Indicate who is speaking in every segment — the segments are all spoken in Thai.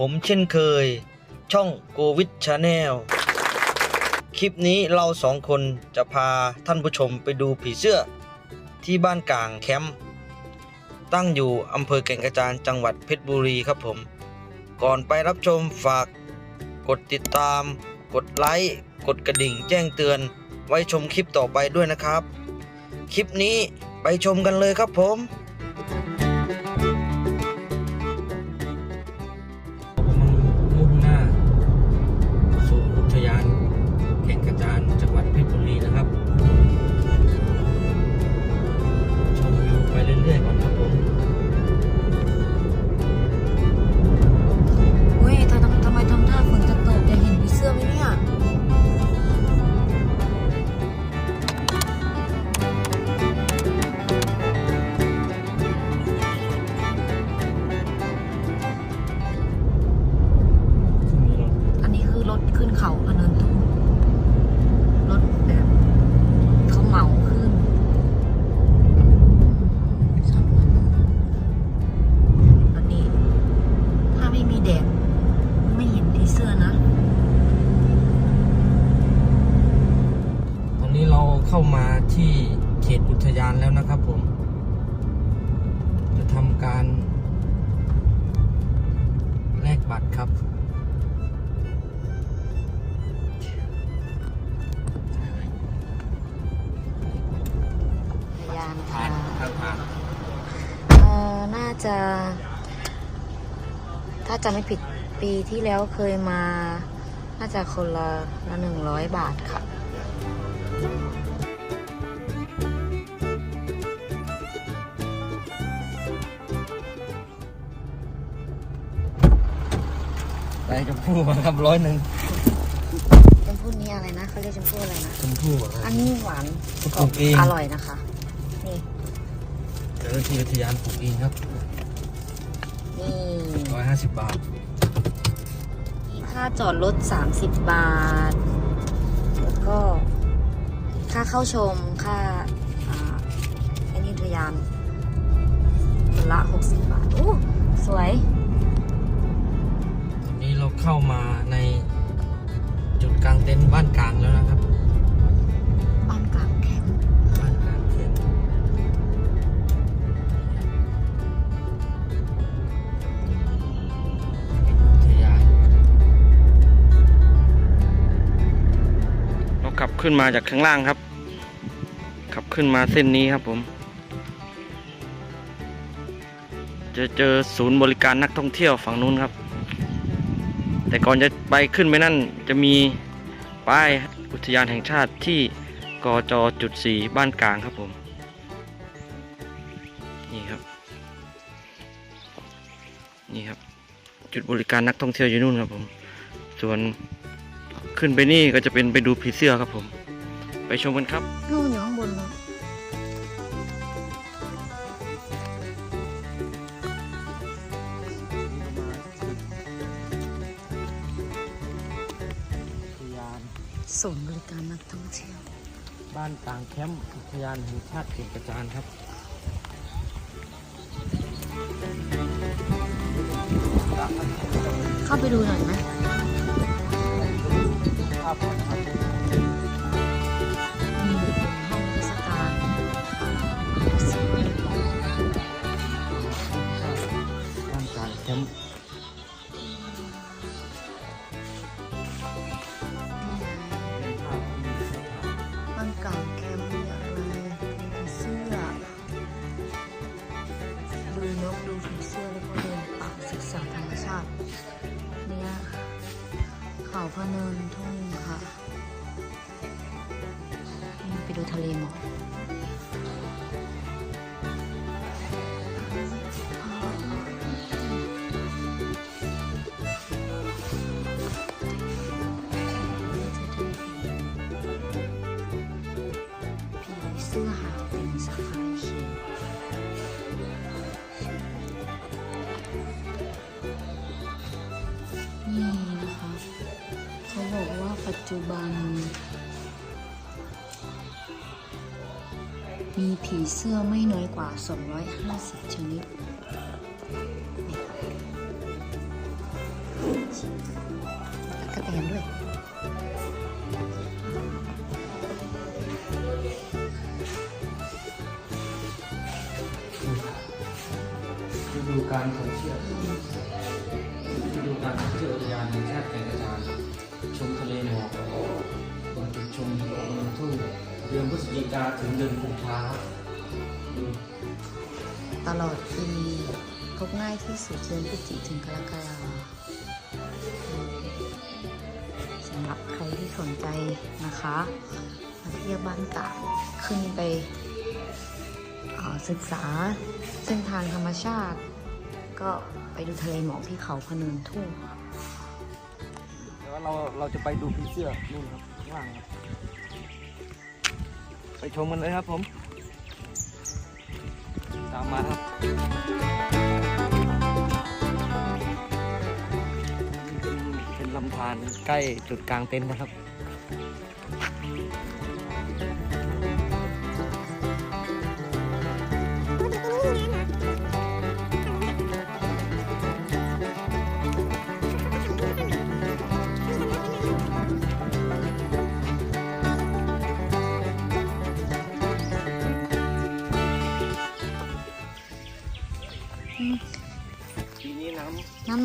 Speaker 1: ผมเช่นเคย ช่องโกวิดชาแนลคลิปนี้เราสองคนจะพาท่านผู้ชมไปดูผีเสื้อ ที่บ้านกลางแคมป์ตั้งอยู่อำเภอแก่งกระจานจังหวัดเพชรบุรีครับผม ก่อนไปรับชมฝาก กดติดตาม กดไลค์กดกระดิ่งแจ้งเตือน ไว้ชมคลิปต่อไปด้วยนะครับ คลิปนี้ไปชมกันเลยครับผม จำ
Speaker 2: ไม่ผิดปีที่แล้วเคยมา น่าจะคนละละหนึ่งร้อยบาทค่ะ
Speaker 1: ได้ชมพู่มาครับร้อยหนึ่ง
Speaker 2: ชมพู่นี้อะไรนะเขาเรียกชมพู่อะไรนะ
Speaker 1: ชมพู่อะครับ
Speaker 2: อันนี้หวาน
Speaker 1: เขาปลูกเอง
Speaker 2: อร่อยนะคะนี่
Speaker 1: เจ้าหน้าที่อุทยานปลูกเองครับ 50 บาท
Speaker 2: ค่าจอดรถ 30 บาท แล้วก็ค่าเข้าชม ค่าอันนี้ทยานคนละ 60 บาท โอ้ สวย
Speaker 1: นนี้เราเข้ามาในจุดกลางเต็นท์บ้านกลางแล้วนะครับ ขึ้นมาจากข้างล่างครับ ขับขึ้นมาเส้นนี้ครับผม จะเจอศูนย์บริการนักท่องเที่ยวฝั่งนู้นครับ แต่ก่อนจะไปขึ้นไปนั่นจะมีป้ายอุทยานแห่งชาติที่กจจุดสี่บ้านกลางครับผม นี่ครับ นี่ครับ จุดบริการนักท่องเที่ยวอยู่นู่นครับผม ส่วน ขึ้นไปนี่ก็จะเป็นไปดูผีเสื้อครับผม ไปชมกันครับ
Speaker 2: นู่นอยู่ข้างบนเนอะ
Speaker 1: อุทยาน
Speaker 2: ศูนย์บริการนักท่องเที่ยว
Speaker 1: บ้านกลางแคมป์อุทยานแห่งชาติเก่งกระจานครับ
Speaker 2: เข้าไปดูหน่อยไหม
Speaker 1: บ้
Speaker 2: ตัวหาเป็นี่นะคะ เขาบอกว่าปัจจุบัน มีผีเสื้อไม่น้อยกว่า 250 ชนิด ดู
Speaker 3: การท่องเที่ยวฤดูการท่องเที่ยวอุทยานแห่งชาติแก่งกระจานชมทะเลหมอกเปิดจุดชมดอกน้ำทุ่งเดือนพฤศจิกาถึงเดือนกุมภาพันธ์
Speaker 2: ตลอดปีพบง่ายที่สุดเดือนพฤศจิถึงกรกฎาคมสำหรับใครที่สนใจนะคะมาเที่ยวบ้านตาดขึ้นไปอ่อศึกษาเส้นทางธรรมชาติ ก็ไปดูทะเลหมอกที่เขาพะเนินทุ่ง
Speaker 3: แต่ว่าเราเราจะไปดูผีเสื้อนู่นครับข้างล่างครับไปชมกันเลยครับผม ตามมาครับนี่เป็นเป็นลำธารใกล้จุดกลางเต็นท์นะครับ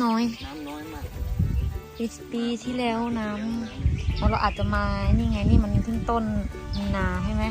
Speaker 3: ำ
Speaker 2: น้อยำ
Speaker 3: น้ำน้อยมาก
Speaker 2: ปีปีที่แล้วน้ำเราอาจจะมา นี่ไงนี่มันเพิ่งต้นมีนาใช่ไหม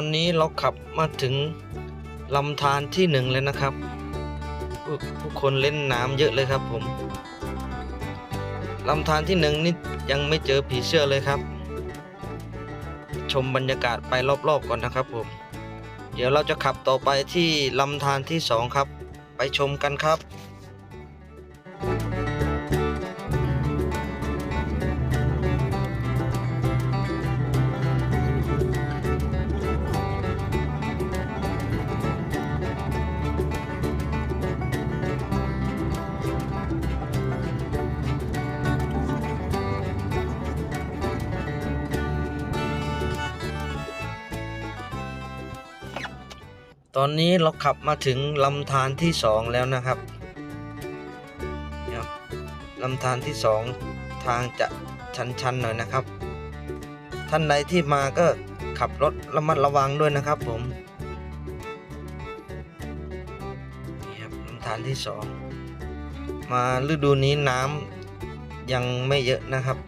Speaker 3: อ
Speaker 2: นนี้เรา
Speaker 1: ขับมาถึงลำธารที่หนึ่งเลยนะครับผู้ผู้คนเล่นน้ำเยอะเลยครับผมลำธารที่หนึ่งนี่ยังไม่เจอผีเสื้อเลยครับ ชมบรรยากาศไปรอบๆก่อนนะครับผม เดี๋ยวเราจะขับต่อไปที่ลำธารที่สองครับ ไปชมกันครับ อนนี้เราขับมาถึงลำธารที่สองแล้วนะครับลำธารที่สองทางจะชันๆหน่อยนะครับ ท่านใดที่มาก็ขับรถระมัดระวังด้วยนะครับผมนี่ครับลำธารที่สองมาฤดูนี้น้ำยังไม่เยอะนะครับ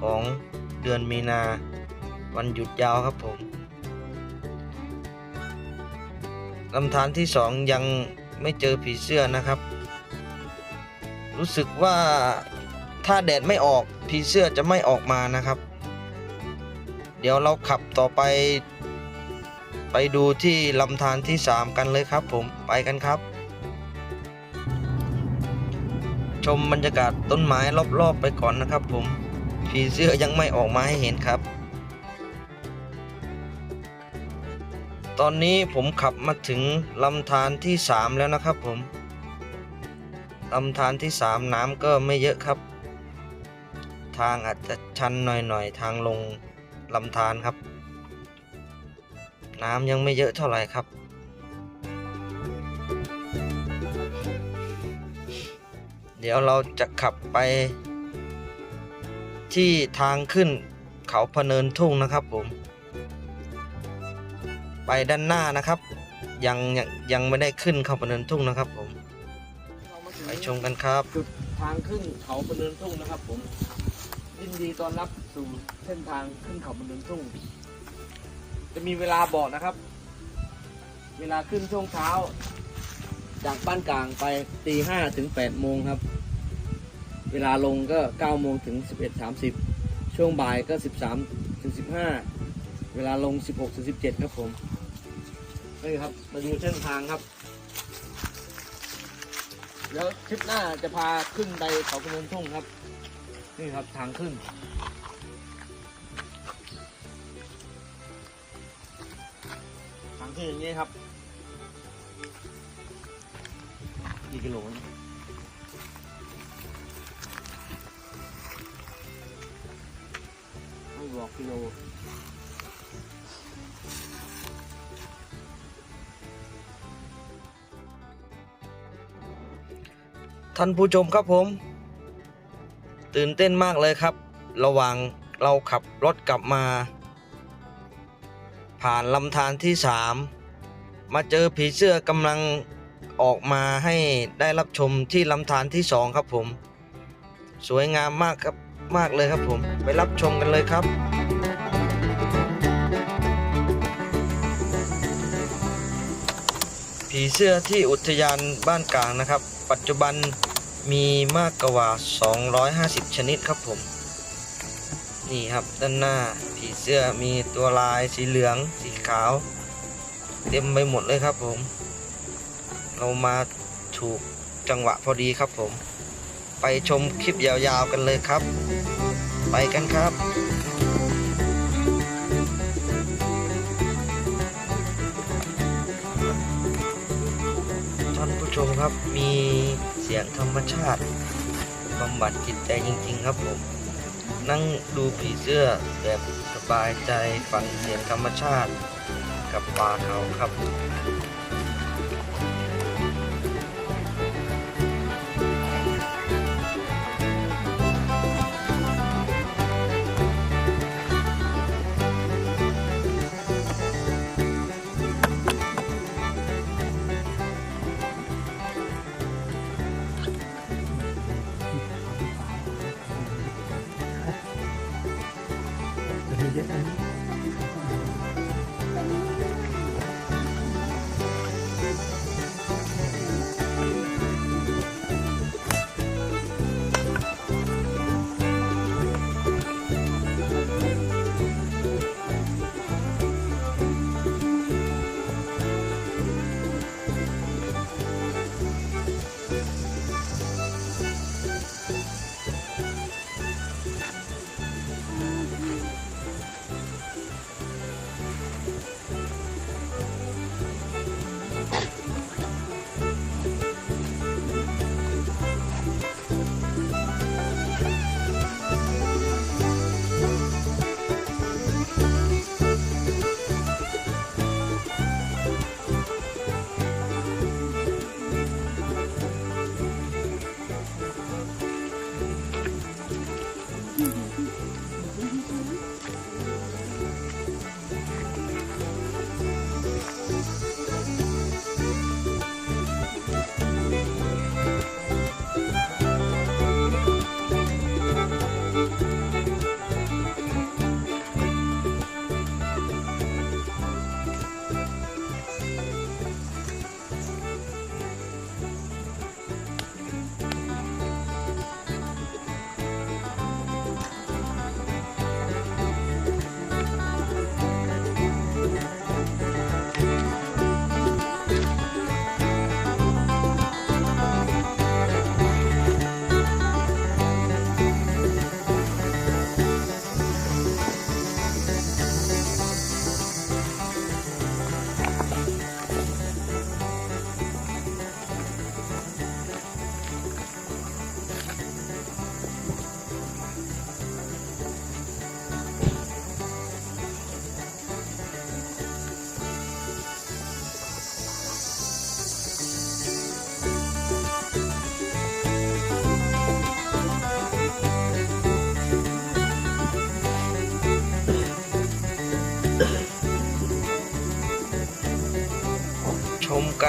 Speaker 1: ของเดือนมีนาวันหยุดยาวครับผม ลำธารที่สองยังไม่เจอผีเสื้อนะครับ รู้สึกว่าถ้าแดดไม่ออกผีเสื้อจะไม่ออกมานะครับ เดี๋ยวเราขับต่อไป ไปดูที่ลำธารที่3กันเลยครับผมไปกันครับ ชมบรรยากาศต้นไม้รอบๆไปก่อนนะครับผมผีเสื้อยังไม่ออกมาให้เห็นครับ ตอนนี้ผมขับมาถึงลำธารที่ 3 แล้วนะครับผมลำธารที่ 3 น้ำก็ไม่เยอะครับ ทางอาจจะชันหน่อยๆ ทางลงลำธารครับ น้ำยังไม่เยอะเท่าไหร่ครับ เดี๋ยวเราจะขับไป ที่ทางขึ้นเขาพะเนินทุ่งนะครับผม ไปด้านหน้านะครับ ยังยังยังไม่ได้ขึ้นเขาพะเนินทุ่งนะครับ ผมไปชมกันครับ
Speaker 3: จุดทางขึ้นเขาบนเนินทุ่งนะครับ ผมยินดีต้อนรับสู่เส้นทางขึ้นเขาบนเนินทุ่ง จะมีเวลาบอกนะครับ เวลาขึ้นช่วงเช้า จากบ้านกลางไปตีห้าถึงแปดโมงครับ เวลาลงก็เก้าโมงถึงสิบเอ็ดสามสิบช่วงบ่ายก็สิบสามถึงสิบห้า เวลาลงสิบหกถึงสิบเจ็ดครับผม นี่ครับมาดูเส้นทางครับเดี๋ยวคลิปหน้าจะพาขึ้นไปเขาพนมทุ่งครับ นี่ครับทางขึ้น ทางขึ้นอย่างนี้ครับกี่กิโลนะไม่บอกกิโล
Speaker 1: ท่านผู้ชมครับผม ตื่นเต้นมากเลยครับ ระหว่างเราขับรถกลับมา ผ่านลำธารที่สามมาเจอผีเสื้อกำลังออกมาให้ได้รับชมที่ลำธารที่สองครับผม สวยงามมากครับมากเลยครับผม ไปรับชมกันเลยครับผีเสื้อที่อุทยานบ้านกลางนะครับ ปัจจุบัน มีมากกว่า 250 ชนิดครับผม นี่ครับด้านหน้าผีเสื้อมีตัวลายสีเหลืองสีขาว เต็มไปหมดเลยครับผม เรามาถูกจังหวะพอดีครับผม ไปชมคลิปยาวๆกันเลยครับ ไปกันครับ ชมครับมีเสียงธรรมชาติบำบัดจิตใจจริง ๆ ครับผม นั่งดูผีเสื้อแบบสบายใจฟังเสียงธรรมชาติกับป่าเขาครับ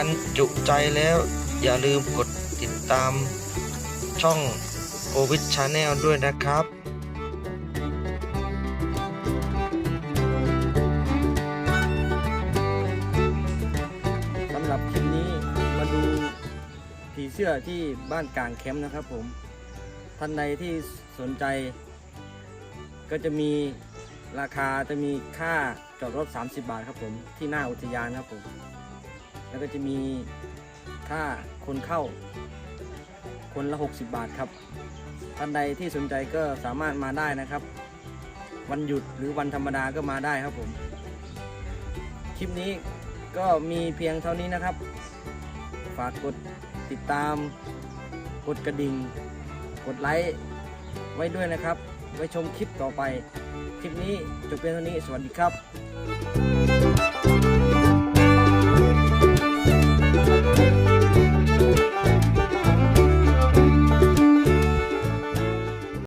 Speaker 1: กันจุใจแล้ว อย่าลืมกดติดตามช่องโควิดชาแนลด้วยนะครับ
Speaker 3: สำหรับคลิปนี้มาดูผีเสื้อที่บ้านกลางแคมป์นะครับผมท่านใดที่สนใจ ก็จะมีราคาจะมีค่าจอดรถ 30 บาทครับผม ที่หน้าอุทยานครับผม แล้วก็จะมีค่าคนเข้า คนละ 60 บาทครับ ท่านใดที่สนใจก็สามารถมาได้นะครับ วันหยุดหรือวันธรรมดาก็มาได้ครับผม คลิปนี้ก็มีเพียงเท่านี้นะครับ ฝากกดติดตาม กดกระดิ่ง กดไลค์ไว้ด้วยนะครับ ไว้ชมคลิปต่อไป คลิปนี้จบเพียงเท่านี้ สวัสดีครับ